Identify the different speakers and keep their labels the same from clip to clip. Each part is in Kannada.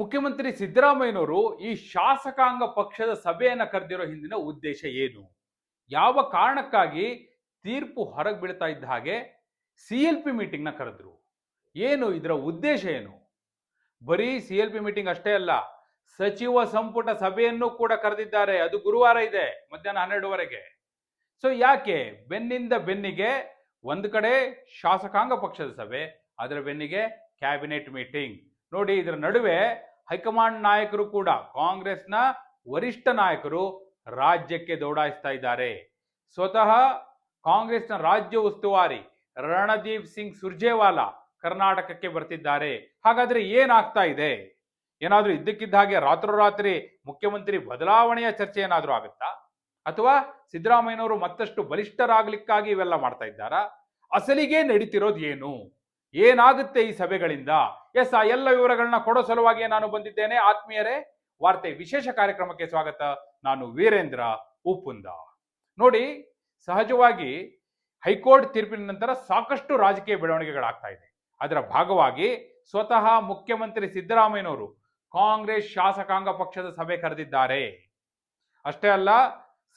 Speaker 1: ಮುಖ್ಯಮಂತ್ರಿ ಸಿದ್ದರಾಮಯ್ಯನವರು ಈ ಶಾಸಕಾಂಗ ಪಕ್ಷದ ಸಭೆಯನ್ನು ಕರೆದಿರೋ ಹಿಂದಿನ ಉದ್ದೇಶ ಏನು? ಯಾವ ಕಾರಣಕ್ಕಾಗಿ ತೀರ್ಪು ಹೊರಗೆ ಬೀಳ್ತಾ ಇದ್ದ ಹಾಗೆ ಸಿ ಎಲ್ ಪಿ ಮೀಟಿಂಗ್ನ ಕರೆದ್ರು. ಏನು ಇದರ ಉದ್ದೇಶ ಏನು? ಬರೀ ಸಿ ಎಲ್ ಪಿ ಮೀಟಿಂಗ್ ಅಷ್ಟೇ ಅಲ್ಲ, ಸಚಿವ ಸಂಪುಟ ಸಭೆಯನ್ನು ಕೂಡ ಕರೆದಿದ್ದಾರೆ. ಅದು ಗುರುವಾರ ಇದೆ, ಮಧ್ಯಾಹ್ನ ಹನ್ನೆರಡುವರೆಗೆ. ಸೊ ಯಾಕೆ? ಬೆನ್ನಿಂದ ಬೆನ್ನಿಗೆ ಒಂದು ಕಡೆ ಶಾಸಕಾಂಗ ಪಕ್ಷದ ಸಭೆ, ಅದರ ಬೆನ್ನಿಗೆ ಕ್ಯಾಬಿನೆಟ್ ಮೀಟಿಂಗ್ ನೋಡಿ ಇದರ ನಡುವೆ ಹೈಕಮಾಂಡ್ ನಾಯಕರು ಕೂಡ ಕಾಂಗ್ರೆಸ್ನ ವರಿಷ್ಠ ನಾಯಕರು ರಾಜ್ಯಕ್ಕೆ ದೌಡಾಯಿಸ್ತಾ ಇದ್ದಾರೆ. ಸ್ವತಃ ಕಾಂಗ್ರೆಸ್ನ ರಾಜ್ಯ ಉಸ್ತುವಾರಿ ರಣದೀಪ್ ಸಿಂಗ್ ಸುರ್ಜೇವಾಲಾ ಕರ್ನಾಟಕಕ್ಕೆ ಬರ್ತಿದ್ದಾರೆ. ಹಾಗಾದ್ರೆ ಏನಾಗ್ತಾ ಇದೆ? ಏನಾದ್ರೂ ಇದ್ದಕ್ಕಿದ್ದ ಹಾಗೆ ರಾತ್ರೋರಾತ್ರಿ ಮುಖ್ಯಮಂತ್ರಿ ಬದಲಾವಣೆಯ ಚರ್ಚೆ ಏನಾದ್ರೂ ಆಗುತ್ತಾ? ಅಥವಾ ಸಿದ್ದರಾಮಯ್ಯನವರು ಮತ್ತಷ್ಟು ಬಲಿಷ್ಠರಾಗಲಿಕ್ಕಾಗಿ ಇವೆಲ್ಲ ಮಾಡ್ತಾ ಇದ್ದಾರಾ? ಅಸಲಿಗೆ ನಡೀತಿರೋದು ಏನು? ಏನಾಗುತ್ತೆ ಈ ಸಭೆಗಳಿಂದ? ಎಸ್, ಆ ಎಲ್ಲ ವಿವರಗಳನ್ನ ಕೊಡೋ ಸಲುವಾಗಿ ನಾನು ಬಂದಿದ್ದೇನೆ. ಆತ್ಮೀಯರೇ, ವಾರ್ತೆ ವಿಶೇಷ ಕಾರ್ಯಕ್ರಮಕ್ಕೆ ಸ್ವಾಗತ. ನಾನು ವೀರೇಂದ್ರ ಉಪ್ಪುಂದ ನೋಡಿ, ಸಹಜವಾಗಿ ಹೈಕೋರ್ಟ್ ತೀರ್ಪಿನ ನಂತರ ಸಾಕಷ್ಟು ರಾಜಕೀಯ ಬೆಳವಣಿಗೆಗಳಾಗ್ತಾ ಇದೆ. ಅದರ ಭಾಗವಾಗಿ ಸ್ವತಃ ಮುಖ್ಯಮಂತ್ರಿ ಸಿದ್ದರಾಮಯ್ಯನವರು ಕಾಂಗ್ರೆಸ್ ಶಾಸಕಾಂಗ ಪಕ್ಷದ ಸಭೆ ಕರೆದಿದ್ದಾರೆ. ಅಷ್ಟೇ ಅಲ್ಲ,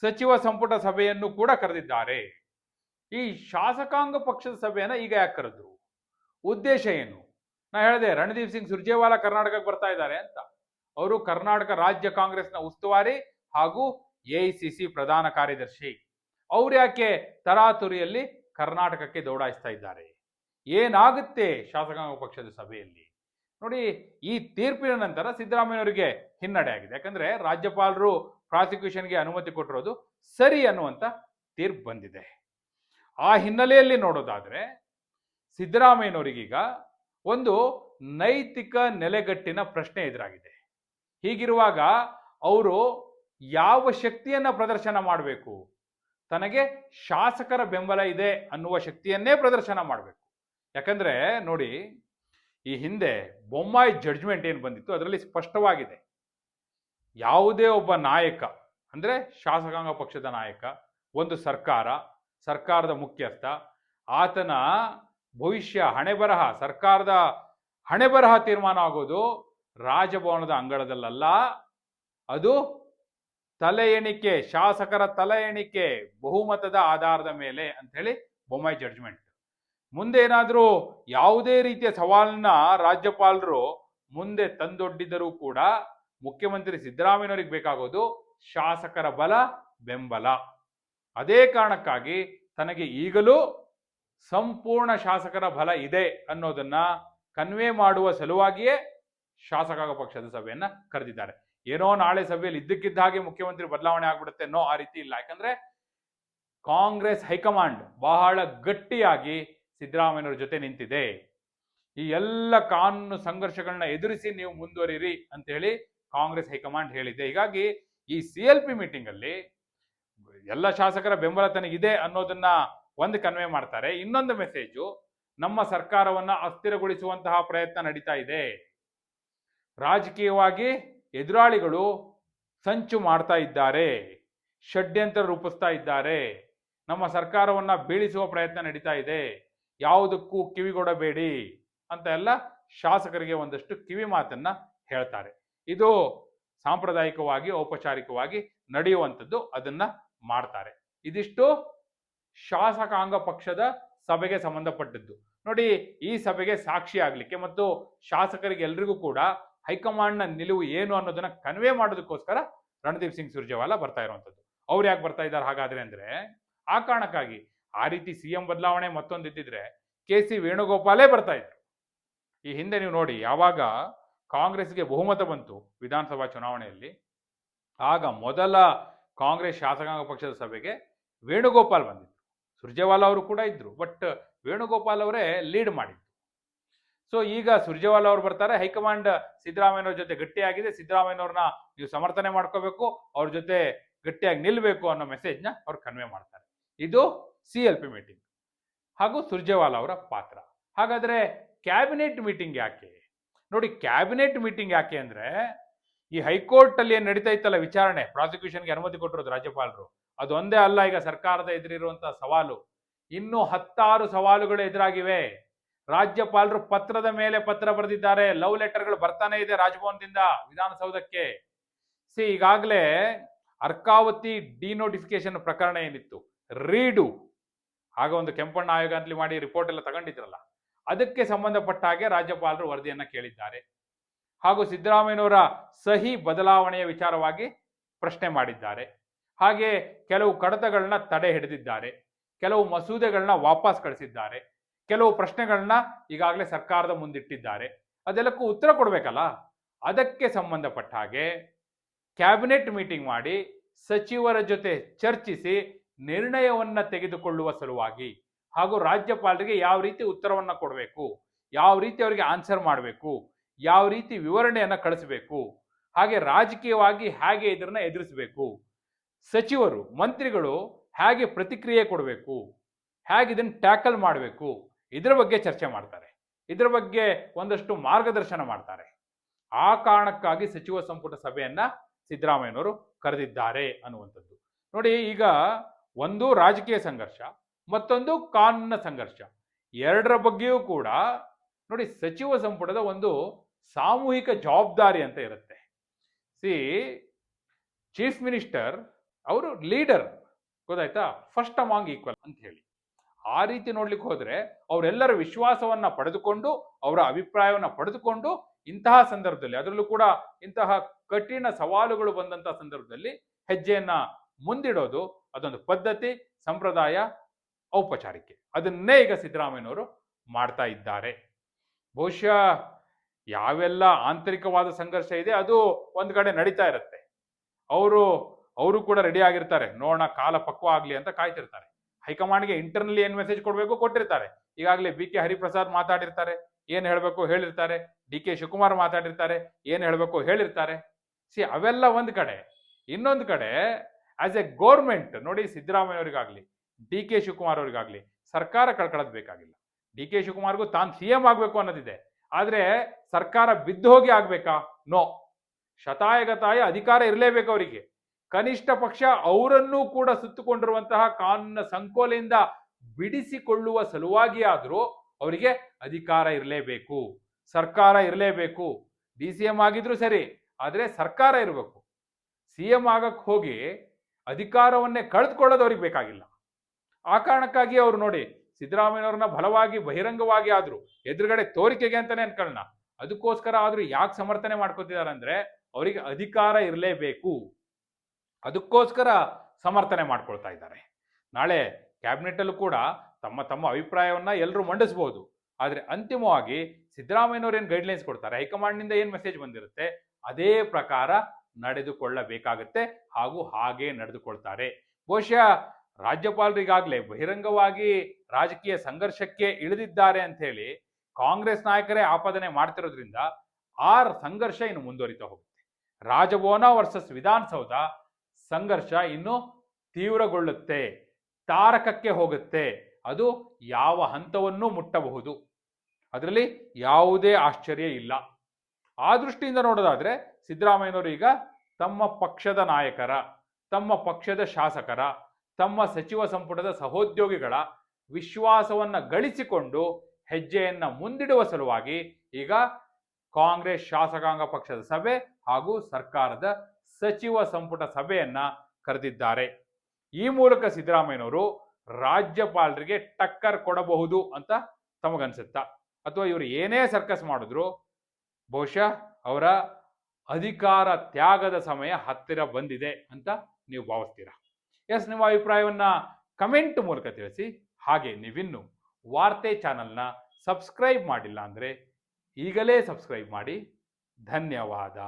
Speaker 1: ಸಚಿವ ಸಂಪುಟ ಸಭೆಯನ್ನು ಕೂಡ ಕರೆದಿದ್ದಾರೆ. ಈ ಶಾಸಕಾಂಗ ಪಕ್ಷದ ಸಭೆಯನ್ನ ಈಗ ಯಾಕೆ ಕರೆದ್ರು? ಉದ್ದೇಶ ಏನು? ನಾ ಹೇಳಿದೆ, ರಣದೀಪ್ ಸಿಂಗ್ ಸುರ್ಜೇವಾಲಾ ಕರ್ನಾಟಕಕ್ಕೆ ಬರ್ತಾ ಇದ್ದಾರೆ ಅಂತ. ಅವರು ಕರ್ನಾಟಕ ರಾಜ್ಯ ಕಾಂಗ್ರೆಸ್ನ ಉಸ್ತುವಾರಿ ಹಾಗೂ ಎಐಸಿಸಿ ಪ್ರಧಾನ ಕಾರ್ಯದರ್ಶಿ. ಅವ್ರು ಯಾಕೆ ತರಾತುರಿಯಲ್ಲಿ ಕರ್ನಾಟಕಕ್ಕೆ ದೌಡಾಯಿಸ್ತಾ ಇದ್ದಾರೆ? ಏನಾಗುತ್ತೆ ಶಾಸಕಾಂಗ ಪಕ್ಷದ ಸಭೆಯಲ್ಲಿ? ನೋಡಿ, ಈ ತೀರ್ಪಿನ ನಂತರ ಸಿದ್ದರಾಮಯ್ಯನವರಿಗೆ ಹಿನ್ನಡೆ ಆಗಿದೆ. ಯಾಕಂದ್ರೆ ರಾಜ್ಯಪಾಲರು ಪ್ರಾಸಿಕ್ಯೂಷನ್ಗೆ ಅನುಮತಿ ಕೊಟ್ಟಿರೋದು ಸರಿ ಅನ್ನುವಂತ ತೀರ್ಪು ಬಂದಿದೆ. ಆ ಹಿನ್ನೆಲೆಯಲ್ಲಿ ನೋಡೋದಾದ್ರೆ ಸಿದ್ದರಾಮಯ್ಯನವರಿಗೀಗ ಒಂದು ನೈತಿಕ ನೆಲೆಗಟ್ಟಿನ ಪ್ರಶ್ನೆ ಎದುರಾಗಿದೆ. ಹೀಗಿರುವಾಗ ಅವರು ಯಾವ ಶಕ್ತಿಯನ್ನ ಪ್ರದರ್ಶನ ಮಾಡಬೇಕು? ತನಗೆ ಶಾಸಕರ ಬೆಂಬಲ ಇದೆ ಅನ್ನುವ ಶಕ್ತಿಯನ್ನೇ ಪ್ರದರ್ಶನ ಮಾಡಬೇಕು. ಯಾಕಂದ್ರೆ ನೋಡಿ, ಈ ಹಿಂದೆ ಬೊಮ್ಮಾಯಿ ಜಡ್ಜ್ಮೆಂಟ್ ಏನು ಬಂದಿತ್ತು? ಅದರಲ್ಲಿ ಸ್ಪಷ್ಟವಾಗಿದೆ. ಯಾವುದೇ ಒಬ್ಬ ನಾಯಕ, ಅಂದ್ರೆ ಶಾಸಕಾಂಗ ಪಕ್ಷದ ನಾಯಕ, ಒಂದು ಸರ್ಕಾರ, ಸರ್ಕಾರದ ಮುಖ್ಯಸ್ಥ, ಆತನ ಭವಿಷ್ಯ ಹಣೆ ಬರಹ, ಸರ್ಕಾರದ ಹಣೆ ಬರಹ ತೀರ್ಮಾನ ಆಗೋದು ರಾಜಭವನದ ಅಂಗಳದಲ್ಲ ಅದು ತಲೆ ಎಣಿಕೆ, ಶಾಸಕರ ತಲೆ ಎಣಿಕೆ, ಬಹುಮತದ ಆಧಾರದ ಮೇಲೆ ಅಂತ ಹೇಳಿ ಬೊಮ್ಮಾಯಿ ಜಡ್ಜ್ಮೆಂಟ್ ಮುಂದೆ ಏನಾದರೂ ಯಾವುದೇ ರೀತಿಯ ಸವಾಲನ್ನ ರಾಜ್ಯಪಾಲರು ಮುಂದೆ ತಂದೊಡ್ಡಿದರೂ ಕೂಡ ಮುಖ್ಯಮಂತ್ರಿ ಸಿದ್ದರಾಮಯ್ಯನವರಿಗೆ ಬೇಕಾಗೋದು ಶಾಸಕರ ಬಲ, ಬೆಂಬಲ. ಅದೇ ಕಾರಣಕ್ಕಾಗಿ ತನಗೆ ಈಗಲೂ ಸಂಪೂರ್ಣ ಶಾಸಕರ ಬಲ ಇದೆ ಅನ್ನೋದನ್ನ ಕನ್ವೆ ಮಾಡುವ ಸಲುವಾಗಿಯೇ ಶಾಸಕಾಂಗ ಪಕ್ಷದ ಸಭೆಯನ್ನ ಕರೆದಿದ್ದಾರೆ. ಏನೋ ನಾಳೆ ಸಭೆಯಲ್ಲಿ ಇದ್ದಕ್ಕಿದ್ದ ಹಾಗೆ ಮುಖ್ಯಮಂತ್ರಿ ಬದಲಾವಣೆ ಆಗ್ಬಿಡುತ್ತೆ ಅನ್ನೋ ಆ ರೀತಿ ಇಲ್ಲ. ಯಾಕಂದ್ರೆ ಕಾಂಗ್ರೆಸ್ ಹೈಕಮಾಂಡ್ ಬಹಳ ಗಟ್ಟಿಯಾಗಿ ಸಿದ್ದರಾಮಯ್ಯನವರ ಜೊತೆ ನಿಂತಿದೆ. ಈ ಎಲ್ಲ ಕಾನೂನು ಸಂಘರ್ಷಗಳನ್ನ ಎದುರಿಸಿ ನೀವು ಮುಂದುವರಿರಿ ಅಂತ ಹೇಳಿ ಕಾಂಗ್ರೆಸ್ ಹೈಕಮಾಂಡ್ ಹೇಳಿದೆ. ಹೀಗಾಗಿ ಈ ಸಿ ಎಲ್ ಪಿ ಮೀಟಿಂಗ್ ಅಲ್ಲಿ ಎಲ್ಲ ಶಾಸಕರ ಬೆಂಬಲ ತನಗಿದೆ ಅನ್ನೋದನ್ನ ಒಂದು ಕನ್ವೆ ಮಾಡ್ತಾರೆ. ಇನ್ನೊಂದು ಮೆಸೇಜು ನಮ್ಮ ಸರ್ಕಾರವನ್ನ ಅಸ್ಥಿರಗೊಳಿಸುವಂತಹ ಪ್ರಯತ್ನ ನಡೀತಾ ಇದೆ. ರಾಜಕೀಯವಾಗಿ ಎದುರಾಳಿಗಳು ಸಂಚು ಮಾಡ್ತಾ ಇದ್ದಾರೆ. ಷಡ್ಯಂತ್ರ ರೂಪಿಸ್ತಾ ಇದ್ದಾರೆ. ನಮ್ಮ ಸರ್ಕಾರವನ್ನ ಬೀಳಿಸುವ ಪ್ರಯತ್ನ ನಡೀತಾ ಇದೆ. ಯಾವುದಕ್ಕೂ ಕಿವಿಗೊಡಬೇಡಿ ಅಂತ ಎಲ್ಲ ಶಾಸಕರಿಗೆ ಒಂದಷ್ಟು ಕಿವಿ ಮಾತನ್ನ ಹೇಳ್ತಾರೆ. ಇದು ಸಾಂಪ್ರದಾಯಿಕವಾಗಿ, ಔಪಚಾರಿಕವಾಗಿ ನಡೆಯುವಂಥದ್ದು ಅದನ್ನ ಮಾಡ್ತಾರೆ. ಇದಿಷ್ಟು. ಶಾಸಕಾಂಗ ಪಕ್ಷದ ಸಭೆಗೆ ಸಂಬಂಧಪಟ್ಟದ್ದು. ನೋಡಿ, ಈ ಸಭೆಗೆ ಸಾಕ್ಷಿ ಆಗ್ಲಿಕ್ಕೆ ಮತ್ತು ಶಾಸಕರಿಗೆ ಎಲ್ರಿಗೂ ಕೂಡ ಹೈಕಮಾಂಡ್ನ ನಿಲುವು ಏನು ಅನ್ನೋದನ್ನ ಕನ್ವೆ ಮಾಡೋದಕ್ಕೋಸ್ಕರ ರಣದೀಪ್ ಸಿಂಗ್ ಸುರ್ಜೇವಾಲಾ ಬರ್ತಾ ಇರುವಂಥದ್ದು. ಅವ್ರು ಯಾಕೆ ಬರ್ತಾ ಇದ್ದಾರೆ ಹಾಗಾದ್ರೆ ಅಂದ್ರೆ, ಆ ಕಾರಣಕ್ಕಾಗಿ ಆ ರೀತಿ ಸಿ ಎಂ ಬದಲಾವಣೆ ಮತ್ತೊಂದು ಇದ್ದಿದ್ರೆ ಕೆ ಸಿ ವೇಣುಗೋಪಾಲೇ ಬರ್ತಾ ಇದ್ರು. ಈ ಹಿಂದೆ ನೀವು ನೋಡಿ, ಯಾವಾಗ ಕಾಂಗ್ರೆಸ್ಗೆ ಬಹುಮತ ಬಂತು ವಿಧಾನಸಭಾ ಚುನಾವಣೆಯಲ್ಲಿ, ಆಗ ಮೊದಲ ಕಾಂಗ್ರೆಸ್ ಶಾಸಕಾಂಗ ಪಕ್ಷದ ಸಭೆಗೆ ವೇಣುಗೋಪಾಲ್ ಬಂದಿದ್ರು. ಸುರ್ಜೇವಾಲಾ ಅವರು ಕೂಡ ಇದ್ರು ಬಟ್ ವೇಣುಗೋಪಾಲ್ ಅವರೇ ಲೀಡ್ ಮಾಡಿದ್ರು ಸೊ ಈಗ ಸುರ್ಜೇವಾಲಾ ಅವರು ಬರ್ತಾರೆ, ಹೈಕಮಾಂಡ್ ಸಿದ್ದರಾಮಯ್ಯನವ್ರ ಜೊತೆ ಗಟ್ಟಿಯಾಗಿದೆ, ಸಿದ್ದರಾಮಯ್ಯನವ್ರನ್ನ ನೀವು ಸಮರ್ಥನೆ ಮಾಡ್ಕೋಬೇಕು, ಅವ್ರ ಜೊತೆ ಗಟ್ಟಿಯಾಗಿ ನಿಲ್ಲಬೇಕು ಅನ್ನೋ ಮೆಸೇಜ್ನ ಅವ್ರು ಕನ್ವೆ ಮಾಡ್ತಾರೆ. ಇದು ಸಿ ಎಲ್ ಪಿ ಮೀಟಿಂಗ್ ಹಾಗೂ ಸುರ್ಜೇವಾಲಾ ಅವರ ಪಾತ್ರ. ಹಾಗಾದ್ರೆ ಕ್ಯಾಬಿನೆಟ್ ಮೀಟಿಂಗ್ ಯಾಕೆ? ನೋಡಿ ಕ್ಯಾಬಿನೆಟ್ ಮೀಟಿಂಗ್ ಯಾಕೆ ಅಂದ್ರೆ ಈ ಹೈಕೋರ್ಟ್ ಅಲ್ಲಿ ಏನ್ ನಡೀತಾ ಇತ್ತಲ್ಲ ವಿಚಾರಣೆ ಪ್ರಾಸಿಕ್ಯೂಷನ್ಗೆ ಅನುಮತಿ ಕೊಟ್ಟಿರೋದು ರಾಜ್ಯಪಾಲರು. ಅದು ಒಂದೇ ಅಲ್ಲ, ಈಗ ಸರ್ಕಾರದ ಎದುರಿರುವಂತಹ ಸವಾಲು. ಇನ್ನು ಹತ್ತಾರು ಸವಾಲುಗಳು ಎದುರಾಗಿವೆ. ರಾಜ್ಯಪಾಲರು ಪತ್ರದ ಮೇಲೆ ಪತ್ರ ಬರೆದಿದ್ದಾರೆ. ಲವ್ ಲೆಟರ್ಗಳು ಬರ್ತಾನೆ ಇದೆ ರಾಜಭವನದಿಂದ ವಿಧಾನಸೌಧಕ್ಕೆ. ಸಿ, ಈಗಾಗಲೇ ಅರ್ಕಾವತಿ ಡಿನೋಟಿಫಿಕೇಶನ್ ಪ್ರಕರಣ ಏನಿತ್ತು? ರೀಡು. ಆಗ ಒಂದು ಕೆಂಪಣ್ಣ ಆಯೋಗ ಅಂತಲಿ ಮಾಡಿ ರಿಪೋರ್ಟ್ ಎಲ್ಲ ತಗೊಂಡಿದ್ರಲ್ಲ. ಅದಕ್ಕೆ ಸಂಬಂಧಪಟ್ಟ ಹಾಗೆ ರಾಜ್ಯಪಾಲರು ವರದಿಯನ್ನ ಕೇಳಿದ್ದಾರೆ. ಹಾಗೂ ಸಿದ್ದರಾಮಯ್ಯನವರ ಸಹಿ ಬದಲಾವಣೆಯ ವಿಚಾರವಾಗಿ ಪ್ರಶ್ನೆ ಮಾಡಿದ್ದಾರೆ. ಹಾಗೆ ಕೆಲವು ಕಡತಗಳನ್ನ ತಡೆ ಹಿಡಿದಿದ್ದಾರೆ, ಕೆಲವು ಮಸೂದೆಗಳನ್ನ ವಾಪಸ್ ಕಳಿಸಿದ್ದಾರೆ, ಕೆಲವು ಪ್ರಶ್ನೆಗಳನ್ನ ಈಗಾಗಲೇ ಸರ್ಕಾರದ ಮುಂದಿಟ್ಟಿದ್ದಾರೆ. ಅದೆಲ್ಲಕ್ಕೂ ಉತ್ತರ ಕೊಡಬೇಕಲ್ಲ? ಅದಕ್ಕೆ ಸಂಬಂಧಪಟ್ಟ ಹಾಗೆ ಕ್ಯಾಬಿನೆಟ್ ಮೀಟಿಂಗ್ ಮಾಡಿ ಸಚಿವರ ಜೊತೆ ಚರ್ಚಿಸಿ ನಿರ್ಣಯವನ್ನ ತೆಗೆದುಕೊಳ್ಳುವ ಸಲುವಾಗಿ ಹಾಗೂ ರಾಜ್ಯಪಾಲರಿಗೆ ಯಾವ ರೀತಿ ಉತ್ತರವನ್ನ ಕೊಡಬೇಕು, ಯಾವ ರೀತಿ ಅವರಿಗೆ ಆನ್ಸರ್ ಮಾಡಬೇಕು, ಯಾವ ರೀತಿ ವಿವರಣೆಯನ್ನು ಕಳಿಸಬೇಕು, ಹಾಗೆ ರಾಜಕೀಯವಾಗಿ ಹೇಗೆ ಇದನ್ನ ಎದುರಿಸಬೇಕು ಸಚಿವರು, ಮಂತ್ರಿಗಳು ಹೇಗೆ ಪ್ರತಿಕ್ರಿಯೆ ಕೊಡಬೇಕು, ಹೇಗೆ ಇದನ್ನು ಟ್ಯಾಕಲ್ ಮಾಡಬೇಕು, ಇದರ ಬಗ್ಗೆ ಚರ್ಚೆ ಮಾಡ್ತಾರೆ. ಇದರ ಬಗ್ಗೆ ಒಂದಷ್ಟು ಮಾರ್ಗದರ್ಶನ ಮಾಡ್ತಾರೆ. ಆ ಕಾರಣಕ್ಕಾಗಿ ಸಚಿವ ಸಂಪುಟ ಸಭೆಯನ್ನ ಸಿದ್ದರಾಮಯ್ಯನವರು ಕರೆದಿದ್ದಾರೆ ಅನ್ನುವಂಥದ್ದು. ನೋಡಿ, ಈಗ ಒಂದು ರಾಜಕೀಯ ಸಂಘರ್ಷ, ಮತ್ತೊಂದು ಕಾನೂನಿನ ಸಂಘರ್ಷ. ಎರಡರ ಬಗ್ಗೆಯೂ ಕೂಡ ನೋಡಿ, ಸಚಿವ ಸಂಪುಟದ ಒಂದು ಸಾಮೂಹಿಕ ಜವಾಬ್ದಾರಿ ಅಂತ ಇರುತ್ತೆ. ಸಿ ಚೀಫ್ ಮಿನಿಸ್ಟರ್ ಅವರು ಲೀಡರ್ ಗೊತ್ತಾಯ್ತಾ? ಫಸ್ಟ್ ಅಮಾಂಗ್ ಈಕ್ವಲ್ ಅಂತ ಹೇಳಿ. ಆ ರೀತಿ ನೋಡ್ಲಿಕ್ಕೆ ಹೋದ್ರೆ ಅವರೆಲ್ಲರ ವಿಶ್ವಾಸವನ್ನ ಪಡೆದುಕೊಂಡು, ಅವರ ಅಭಿಪ್ರಾಯವನ್ನ ಪಡೆದುಕೊಂಡು ಇಂತಹ ಸಂದರ್ಭದಲ್ಲಿ, ಅದರಲ್ಲೂ ಕೂಡ ಇಂತಹ ಕಠಿಣ ಸವಾಲುಗಳು ಬಂದಂತಹ ಸಂದರ್ಭದಲ್ಲಿ ಹೆಜ್ಜೆಯನ್ನ ಮುಂದಿಡೋದು ಅದೊಂದು ಪದ್ಧತಿ, ಸಂಪ್ರದಾಯ, ಔಪಚಾರಿಕೆ. ಅದನ್ನೇ ಈಗ ಸಿದ್ದರಾಮಯ್ಯನವರು ಮಾಡ್ತಾ ಇದ್ದಾರೆ. ಬಹುಶಃ ಯಾವೆಲ್ಲ ಆಂತರಿಕವಾದ ಸಂಘರ್ಷ ಇದೆ, ಅದು ಒಂದು ಕಡೆ ನಡೀತಾ ಇರುತ್ತೆ. ಅವರು ಅವರು ಕೂಡ ರೆಡಿ ಆಗಿರ್ತಾರೆ. ನೋಡೋಣ, ಕಾಲ ಪಕ್ವ ಆಗ್ಲಿ ಅಂತ ಕಾಯ್ತಿರ್ತಾರೆ. ಹೈಕಮಾಂಡ್ಗೆ ಇಂಟರ್ನಲ್ಲಿ ಏನ್ ಮೆಸೇಜ್ ಕೊಡಬೇಕು ಕೊಟ್ಟಿರ್ತಾರೆ. ಈಗಾಗಲೇ ಬಿ ಕೆ ಹರಿಪ್ರಸಾದ್ ಮಾತಾಡಿರ್ತಾರೆ. ಏನ್ ಹೇಳಬೇಕು ಹೇಳಿರ್ತಾರೆ. ಡಿ ಕೆ ಶಿವಕುಮಾರ್ ಮಾತಾಡಿರ್ತಾರೆ. ಏನ್ ಹೇಳಬೇಕು ಹೇಳಿರ್ತಾರೆ. ಸಿ ಅವೆಲ್ಲ ಒಂದ್ ಕಡೆ. ಇನ್ನೊಂದು ಕಡೆ ಆಸ್ ಎ ಗೋರ್ಮೆಂಟ್ ನೋಡಿ ಸಿದ್ದರಾಮಯ್ಯ ಅವರಿಗಾಗ್ಲಿ ಡಿ ಕೆ ಶಿವಕುಮಾರ್ ಅವರಿಗಾಗ್ಲಿ ಸರ್ಕಾರ ಕಳ್ಕೊಳ್ಳೋದು ಬೇಕಾಗಿಲ್ಲ. ಡಿ ಕೆ ಶಿವಕುಮಾರ್ಗೂ ತಾನು ಸಿ ಎಂ ಆಗ್ಬೇಕು ಅನ್ನೋದಿದೆ. ಆದ್ರೆ ಸರ್ಕಾರ ಬಿದ್ದು ಹೋಗಿ ಆಗ್ಬೇಕಾ? ನೋ ಶತಾಯಗತಾಯ ಅಧಿಕಾರ ಇರಲೇಬೇಕು ಅವರಿಗೆ. ಕನಿಷ್ಠ ಪಕ್ಷ ಅವರನ್ನೂ ಕೂಡ ಸುತ್ತುಕೊಂಡಿರುವಂತಹ ಕಾನೂನಿನ ಸಂಕೋಲೆಯಿಂದ ಬಿಡಿಸಿಕೊಳ್ಳುವ ಸಲುವಾಗಿ ಆದರೂ ಅವರಿಗೆ ಅಧಿಕಾರ ಇರಲೇಬೇಕು. ಸರ್ಕಾರ ಇರಲೇಬೇಕು. ಡಿ ಸಿ ಎಂ ಆಗಿದ್ರು ಸರಿ, ಆದರೆ ಸರ್ಕಾರ ಇರಬೇಕು. ಸಿ ಎಂ ಆಗಕ್ಕೆ ಹೋಗಿ ಅಧಿಕಾರವನ್ನೇ ಕಳೆದುಕೊಳ್ಳೋದು ಅವ್ರಿಗೆ ಬೇಕಾಗಿಲ್ಲ. ಆ ಕಾರಣಕ್ಕಾಗಿ ಅವರು ನೋಡಿ ಸಿದ್ದರಾಮಯ್ಯವ್ರನ್ನ ಬಲವಾಗಿ, ಬಹಿರಂಗವಾಗಿ ಆದ್ರು ಎದುರುಗಡೆ ತೋರಿಕೆಗೆ ಅಂತಾನೆ ಅನ್ಕೊಳ್ಳೋಣ. ಅದಕ್ಕೋಸ್ಕರ ಆದರೂ ಯಾಕೆ ಸಮರ್ಥನೆ ಮಾಡ್ಕೋತಿದ್ದಾರೆ ಅಂದರೆ, ಅವರಿಗೆ ಅಧಿಕಾರ ಇರಲೇಬೇಕು. ಅದಕ್ಕೋಸ್ಕರ ಸಮರ್ಥನೆ ಮಾಡ್ಕೊಳ್ತಾ ಇದ್ದಾರೆ. ನಾಳೆ ಕ್ಯಾಬಿನೆಟಲ್ಲೂ ಕೂಡ ತಮ್ಮ ತಮ್ಮ ಅಭಿಪ್ರಾಯವನ್ನ ಎಲ್ಲರೂ ಮಂಡಿಸಬಹುದು ಆದರೆ ಅಂತಿಮವಾಗಿ ಸಿದ್ದರಾಮಯ್ಯನವ್ರು ಏನು ಗೈಡ್ಲೈನ್ಸ್ ಕೊಡ್ತಾರೆ? ಹೈಕಮಾಂಡ್ನಿಂದ ಏನು ಮೆಸೇಜ್ ಬಂದಿರುತ್ತೆ? ಅದೇ ಪ್ರಕಾರ ನಡೆದುಕೊಳ್ಳಬೇಕಾಗುತ್ತೆ ಹಾಗೂ ಹಾಗೆ ನಡೆದುಕೊಳ್ತಾರೆ. ಬಹುಶಃ ರಾಜ್ಯಪಾಲರಿಗಾಗಲೇ ಬಹಿರಂಗವಾಗಿ ರಾಜಕೀಯ ಸಂಘರ್ಷಕ್ಕೆ ಇಳಿದಿದ್ದಾರೆ ಅಂತ ಹೇಳಿ ಕಾಂಗ್ರೆಸ್ ನಾಯಕರೇ ಆಪಾದನೆ ಮಾಡ್ತಿರೋದ್ರಿಂದ ಆ ಸಂಘರ್ಷ ಇನ್ನು ಮುಂದುವರಿತಾ ಹೋಗುತ್ತೆ. ರಾಜಭವನ ವರ್ಸಸ್ ವಿಧಾನಸೌಧ ಸಂಘರ್ಷ ಇನ್ನು ತೀವ್ರಗೊಳ್ಳುತ್ತೆ, ತಾರಕಕ್ಕೆ ಹೋಗುತ್ತೆ. ಅದು ಯಾವ ಹಂತವನ್ನೂ ಮುಟ್ಟಬಹುದು. ಅದರಲ್ಲಿ ಯಾವುದೇ ಆಶ್ಚರ್ಯ ಇಲ್ಲ. ಆ ದೃಷ್ಟಿಯಿಂದ ನೋಡೋದಾದ್ರೆ ಸಿದ್ದರಾಮಯ್ಯನವರು ಈಗ ತಮ್ಮ ಪಕ್ಷದ ನಾಯಕರ, ತಮ್ಮ ಪಕ್ಷದ ಶಾಸಕರ, ತಮ್ಮ ಸಚಿವ ಸಂಪುಟದ ಸಹೋದ್ಯೋಗಿಗಳ ವಿಶ್ವಾಸವನ್ನ ಗಳಿಸಿಕೊಂಡು ಹೆಜ್ಜೆಯನ್ನು ಮುಂದಿಡುವ ಸಲುವಾಗಿ ಈಗ ಕಾಂಗ್ರೆಸ್ ಶಾಸಕಾಂಗ ಪಕ್ಷದ ಸಭೆ ಹಾಗೂ ಸರ್ಕಾರದ ಸಚಿವ ಸಂಪುಟ ಸಭೆಯನ್ನ ಕರೆದಿದ್ದಾರೆ. ಈ ಮೂಲಕ ಸಿದ್ದರಾಮಯ್ಯನವರು ರಾಜ್ಯಪಾಲರಿಗೆ ಟಕ್ಕರ್ ಕೊಡಬಹುದು ಅಂತ ತಮಗನ್ಸುತ್ತಾ. ಅಥವಾ ಇವರು ಏನೇ ಸರ್ಕಸ್ ಮಾಡಿದ್ರು, ಬಹುಶಃ ಅವರ ಅಧಿಕಾರ ತ್ಯಾಗದ ಸಮಯ ಹತ್ತಿರ ಬಂದಿದೆ ಅಂತ ನೀವು ಭಾವಿಸ್ತೀರಾ? ಎಸ್, ನಿಮ್ಮ ಅಭಿಪ್ರಾಯವನ್ನ ಕಮೆಂಟ್ ಮೂಲಕ ತಿಳಿಸಿ. ಹಾಗೆ ನೀವಿನ್ನು ವಾರ್ತೆ ಚಾನಲ್ನ ಸಬ್ಸ್ಕ್ರೈಬ್ ಮಾಡಿಲ್ಲ ಅಂದರೆ ಈಗಲೇ ಸಬ್ಸ್ಕ್ರೈಬ್ ಮಾಡಿ. ಧನ್ಯವಾದ.